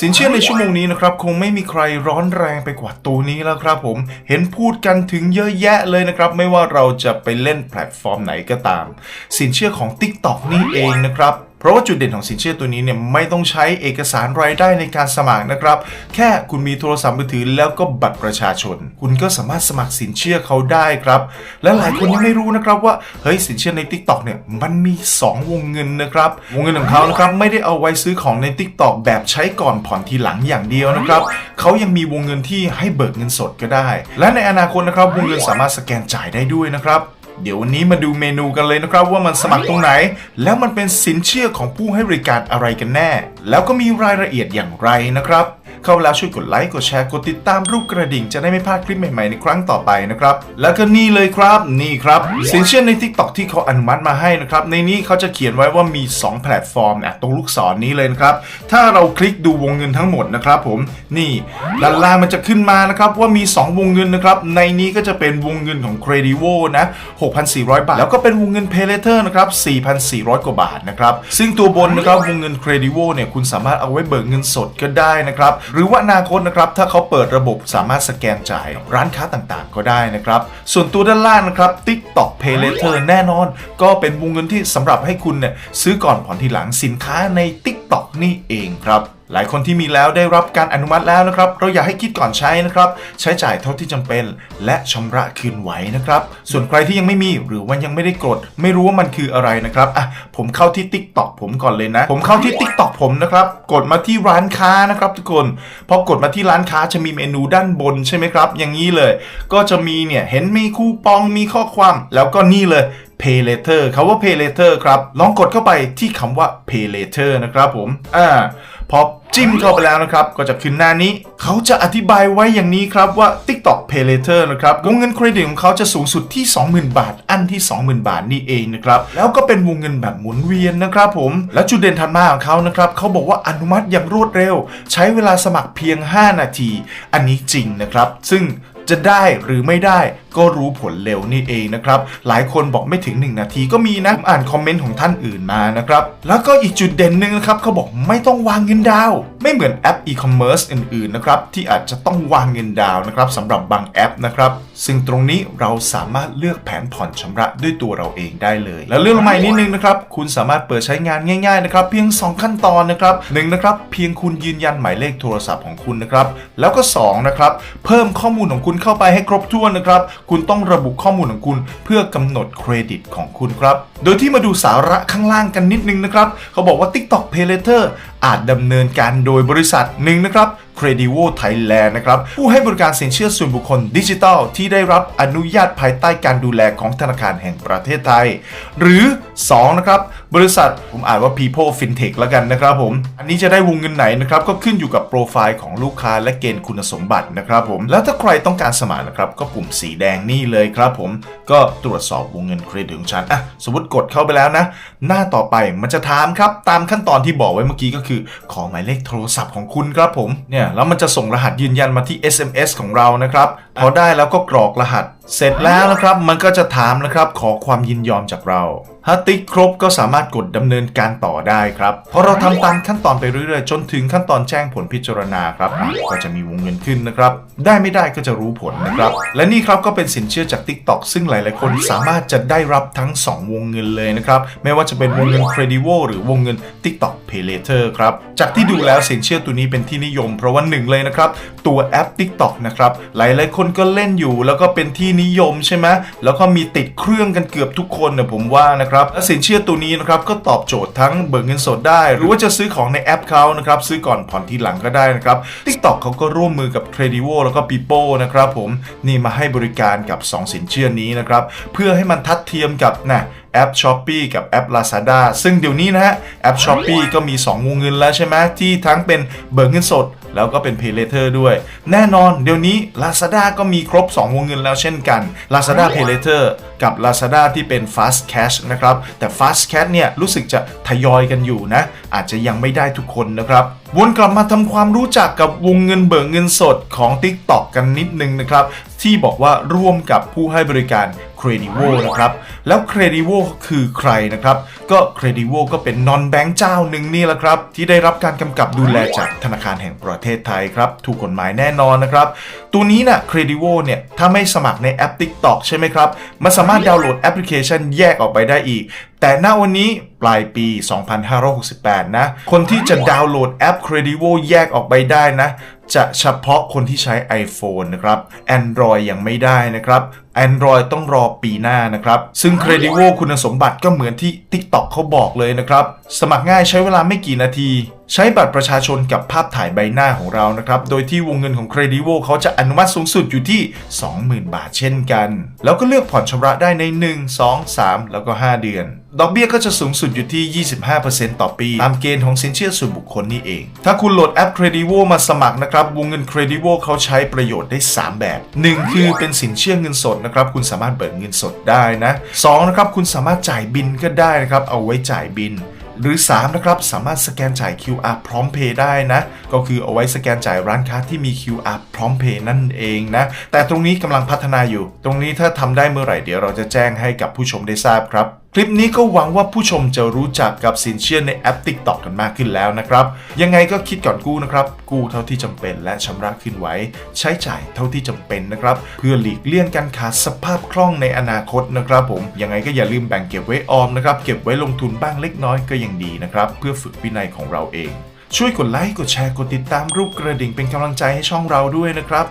สินเชื่อในชั่วโมงนี้นะครับคงไม่มีใครร้อนแรงไปกว่าตัวนี้แล้วครับผมเห็นพูดกันถึงเยอะแยะเลยนะครับ ไม่ว่าเราจะไปเล่นแพลตฟอร์มไหนก็ตาม สินเชื่อของ TikTok นี่เองนะครับ เพราะว่าจุดเด่นของสินเชื่อตัวนี้เนี่ยไม่ต้องใช้เอกสารรายได้ในการสมัครนะครับ แค่คุณมีโทรศัพท์มือถือแล้วก็บัตรประชาชน คุณก็สามารถสมัครสินเชื่อเขาได้ครับ และหลายคนยังไม่รู้นะครับว่าเฮ้ยสินเชื่อใน TikTok เนี่ยมันมี 2 วงเงินนะครับวงเงินของเขานะครับไม่ได้เอาไว้ซื้อของใน TikTok แบบใช้ก่อนผ่อนทีหลังอย่างเดียวนะครับเขายังมีวงเงินที่ให้เบิกเงินสดก็ได้ และในอนาคตนะครับวงเงินสามารถสแกนจ่ายได้ด้วยนะครับ เดี๋ยววันนี้มาดูเมนูกันเลยนะครับ ว่ามันสมัครตรงไหน แล้วมันเป็นสินเชื่อของผู้ให้บริการอะไรกันแน่ แล้วก็มีรายละเอียดอย่างไรนะครับ เข้าแล้วช่วยกดไลค์กดแชร์กดติดตามรูปกระดิ่ง จะได้ไม่พลาดคลิปใหม่ๆในครั้งต่อไปนะครับ แล้วก็นี่เลยครับนี่ครับสินเชื่อใน TikTok ที่เขาอนุมัติมาให้นะครับ ในนี้เขาจะเขียนไว้ว่ามี 2 แพลตฟอร์มอะตรงลูกศรนี้เลยนะครับ ถ้าเราคลิกดูวงเงินทั้งหมดนะครับผมนี่ด้านล่างมันจะขึ้นมานะครับว่ามี 2 วงเงินนะครับ ในนี้ก็จะเป็นวงเงินของ Credivo นะ 6,400 บาท แล้วก็เป็นวงเงิน Pay Later นะครับ 4,400 กว่าบาทนะครับ ซึ่งตัวบนนะครับวงเงิน Credivo เนี่ยคุณสามารถเอาไว้เบิกเงินสดก็ได้นะครับหรือว่าอนาคตนะครับถ้าเขาเปิดระบบสามารถสแกนจ่ายร้านค้าต่างๆ ก็ได้นะครับ ส่วนตัวด้านล่างนะครับ TikTok Pay Later แน่นอน ก็เป็นวงเงินที่สำหรับให้คุณเนี่ยซื้อก่อนผ่อนทีหลังสินค้าใน TikTok นี่เองครับ หลายคนที่มีแล้วได้รับการอนุมัติแล้วนะครับ เราอยากให้คิดก่อนใช้นะครับ ใช้จ่ายเท่าที่จำเป็น และชำระคืนไหวนะครับ ส่วนใครที่ยังไม่มีหรือว่ายังไม่ได้กด ไม่รู้ว่ามันคืออะไรนะครับอะผมเข้าที่ TikTok ผมก่อนเลยนะ ผมเข้าที่ TikTok ผมนะครับ กดมาที่ร้านค้านะครับ ทุกคนพอกดมาที่ร้านค้าจะมีเมนูด้านบนใช่ไหมครับ อย่างนี้เลย ก็จะมีเนี่ยเห็นมีคูปองมีข้อความแล้วก็นี่เลย Pay Later คาว่า Pay Later ครับ ลองกดเข้าไปที่คำว่า Pay Later นะครับผม อ่า พอจิ้มเข้าไปแล้วนะครับ ก็จะขึ้นหน้านี้ เขาจะอธิบายไว้อย่างนี้ครับว่า TikTok Pay Later นะครับ วงเงินเครดิตของเขาจะสูงสุดที่ 20,000 บาท อันที่ 20,000 บาทนี่เองนะครับ แล้วก็เป็นวงเงินแบบหมุนเวียนนะครับผม และจุดเด่นถัดมาของเขานะครับ เขาบอกว่าอนุมัติอย่างรวดเร็ว ใช้เวลาสมัครเพียง 5 นาที อันนี้จริงนะครับ ซึ่งจะได้หรือไม่ได้ก็รู้ผลเร็วนี่เองนะครับ หลายคนบอกไม่ถึง 1 นาทีก็มีนะผมอ่านคอมเมนต์ของท่านอื่นมานะครับ แล้วก็อีกจุดเด่นหนึ่งนะครับเขาบอกไม่ต้องวางเงินดาวน์ไม่เหมือนแอปอีคอมเมิร์ซอื่นๆนะครับที่อาจจะต้องวางเงินดาวน์นะครับสำหรับบางแอปนะครับซึ่งตรงนี้เราสามารถเลือกแผนผ่อนชำระด้วยตัวเราเองได้เลย แล้วเรื่องลงมาอีกนิดนึงนะครับคุณสามารถเปิดใช้งานง่ายๆนะครับเพียง 2 ขั้นตอนนะครับหนึ่งนะครับเพียงคุณยืนยันหมายเลขโทรศัพท์ของคุณนะครับแล้วก็สองนะครับเพิ่มข้อมูลของคุณเข้าไปให้ครบถ้วนนะครับคุณต้องระบุข้อมูลของคุณเพื่อกำหนดเครดิตของคุณครับ โดยที่มาดูสาระข้างล่างกันนิดนึงนะครับ เขาบอกว่า TikTok Pay Later อาจดำเนินการโดยบริษัทหนึ่งนะครับ Credivo Thailand นะครับผู้ให้บริการสินเชื่อส่วนบุคคลดิจิทัล ที่ได้รับอนุญาตภายใต้การดูแลของธนาคารแห่งประเทศไทย หรือ 2 นะครับ บริษัทผมอ่านว่า People FinTech แล้วกันนะครับผม อันนี้จะได้วงเงินไหนนะครับ ก็ขึ้นอยู่กับโปรไฟล์ของลูกค้าและเกณฑ์คุณสมบัตินะครับผม แล้วถ้าใครต้องการสมัครนะครับ ก็ปุ่มสีแดงนี่เลยครับผมก็ตรวจสอบวงเงินเครดิตของฉันอะสมมติกดเข้าไปแล้วนะ หน้าต่อไปมันจะถามครับตามขั้นตอนที่บอกไว้เมื่อกี้ก็คือ ขอหมายเลขโทรศัพท์ของคุณครับผมเนี่ยแล้วมันจะส่งรหัสยืนยันมาที่ SMS ของเรานะครับ พอได้แล้วก็กรอกรหัส เสร็จแล้วนะครับมันก็จะถามนะครับขอความยินยอมจากเรา ถ้าติ๊กครบก็สามารถกดดำเนินการต่อได้ครับพอเราทำตามขั้นตอนไปเรื่อยๆ จนถึงขั้นตอนแจ้งผลพิจารณาครับก็จะมีวงเงินขึ้นนะครับ ได้ไม่ได้ก็จะรู้ผลนะครับ และนี่ครับก็เป็นสินเชื่อจาก TikTok ซึ่งหลายๆ คนสามารถจะได้รับทั้ง 2 วงเงินเลยนะครับ ไม่ว่าจะเป็นวงเงิน Credivo หรือวงเงิน TikTok Pay Later ครับ จากที่ดูแล้วสินเชื่อตัวนี้เป็นที่นิยม เพราะว่าหนึ่งเลยนะครับตัวแอป TikTok นะครับหลายๆ คนก็เล่นอยู่แล้วก็เป็นที่นิยมใช่ไหมแล้วก็มีติดเครื่องกันเกือบทุกคนนะผมว่านะครับและสินเชื่อตัวนี้นะครับก็ตอบโจทย์ทั้งเบิกเงินสดได้ หรือว่าจะซื้อของในแอปเขานะครับซื้อก่อนผ่อนทีหลังก็ได้นะครับ TikTok เขาก็ร่วมมือกับ Credivo แล้วก็ Pipo นะครับผมนี่มาให้บริการกับ 2 สินเชื่อนี้นะครับเพื่อให้มันทัดเทียมกับนะ แอป s h o p e e กับแอป Lazada ซึ่งเดี๋ยวนี้นะฮะแอป s h o p e e ก็มี 2 วงเงินแล้วใช่ไหมที่ทั้งเป็นเบิกเงินสด แล้วก็เป็น Pay Later ด้วย แน่นอนเดี๋ยวนี้ Lazada ก็มีครบ 2 วงเงินแล้วเช่นกัน Lazada Pay Later กับ Lazada ที่เป็น Fast Cash นะครับ แต่ Fast Cash เนี่ยรู้สึกจะทยอยกันอยู่นะ อาจจะยังไม่ได้ทุกคนนะครับวนกลับมาทำความรู้จักกับวงเงินเบิกเงินสดของ TikTok กันนิดนึงนะครับที่บอกว่าร่วมกับผู้ให้บริการ Credivo นะครับ แล้ว Credivo คือใครนะครับ ก็ Credivo ก็เป็นนอนแบงค์เจ้าหนึ่งนี่แหละครับ ที่ได้รับการกำกับดูแลจากธนาคารแห่งประเทศไทยครับถูกกฎหมายแน่นอนนะครับ ตัวนี้นะ่ะ Credivo เนี่ย ถ้าไม่สมัครในแอป TikTok ใช่ไหมครับ มันสามารถดาวน์โหลดแอปพลิเคชันแยกออกไปได้อีก แต่ณวันนี้ปลายปี 2568 นะ คนที่จะดาวน์โหลดแอป Credivo แยกออกไปได้นะ จะเฉพาะคนที่ใช้ iPhone นะครับ Android ยังไม่ได้นะครับ Android ต้องรอปีหน้านะครับ ซึ่ง Credivo คุณสมบัติก็เหมือนที่ TikTok เขาบอกเลยนะครับ สมัครง่ายใช้เวลาไม่กี่นาที ใช้บัตรประชาชนกับภาพถ่ายใบหน้าของเรานะครับ โดยที่วงเงินของ Credivo เขาจะอนุมัติสูงสุดอยู่ที่ 20,000 บาทเช่นกัน แล้วก็เลือกผ่อนชำระได้ใน 1 2 3 แล้วก็ 5 เดือน ดอกเบี้ยก็จะสูงสุดอยู่ที่ 25%ต่อปี ตามเกณฑ์ของสินเชื่อส่วนบุคคลนี่เอง ถ้าคุณโหลดแอป Credivo มาสมัครนะครับ วงเงิน Credivo เขาใช้ประโยชน์ได้ 3 แบบ 1 คือเป็นสินเชื่อเงินสดนะครับ คุณสามารถเบิกเงินสดได้นะ2นะครับ คุณสามารถจ่ายบินก็ได้นะครับ เอาไว้จ่ายบินหรือ 3 นะครับ สามารถสแกนจ่าย QR พร้อมเพย์ได้นะ ก็คือเอาไว้สแกนจ่ายร้านค้าที่มี QR พร้อมเพย์นั่นเองนะ แต่ตรงนี้กำลังพัฒนาอยู่ ตรงนี้ถ้าทำได้เมื่อไหร่เดี๋ยวเราจะแจ้งให้กับผู้ชมได้ทราบครับคลิปนี้ก็หวังว่าผู้ชมจะรู้จักกับสินเชื่อในแอป TikTok กันมากขึ้นแล้วนะครับ ยังไงก็คิดก่อนกู้นะครับ กู้เท่าที่จำเป็นและชำระคืนไว้ ใช้จ่ายเท่าที่จำเป็นนะครับ เพื่อหลีกเลี่ยงการขาดสภาพคล่องในอนาคตนะครับ ผมยังไงก็อย่าลืมแบ่งเก็บไว้ออมนะครับเก็บไว้ลงทุนบ้างเล็กน้อยก็ยังดีนะครับเพื่อฝึกวินัยของเราเอง ช่วยกดไลค์กดแชร์กดติดตามรูปกระดิ่งเป็นกำลังใจให้ช่องเราด้วยนะครับ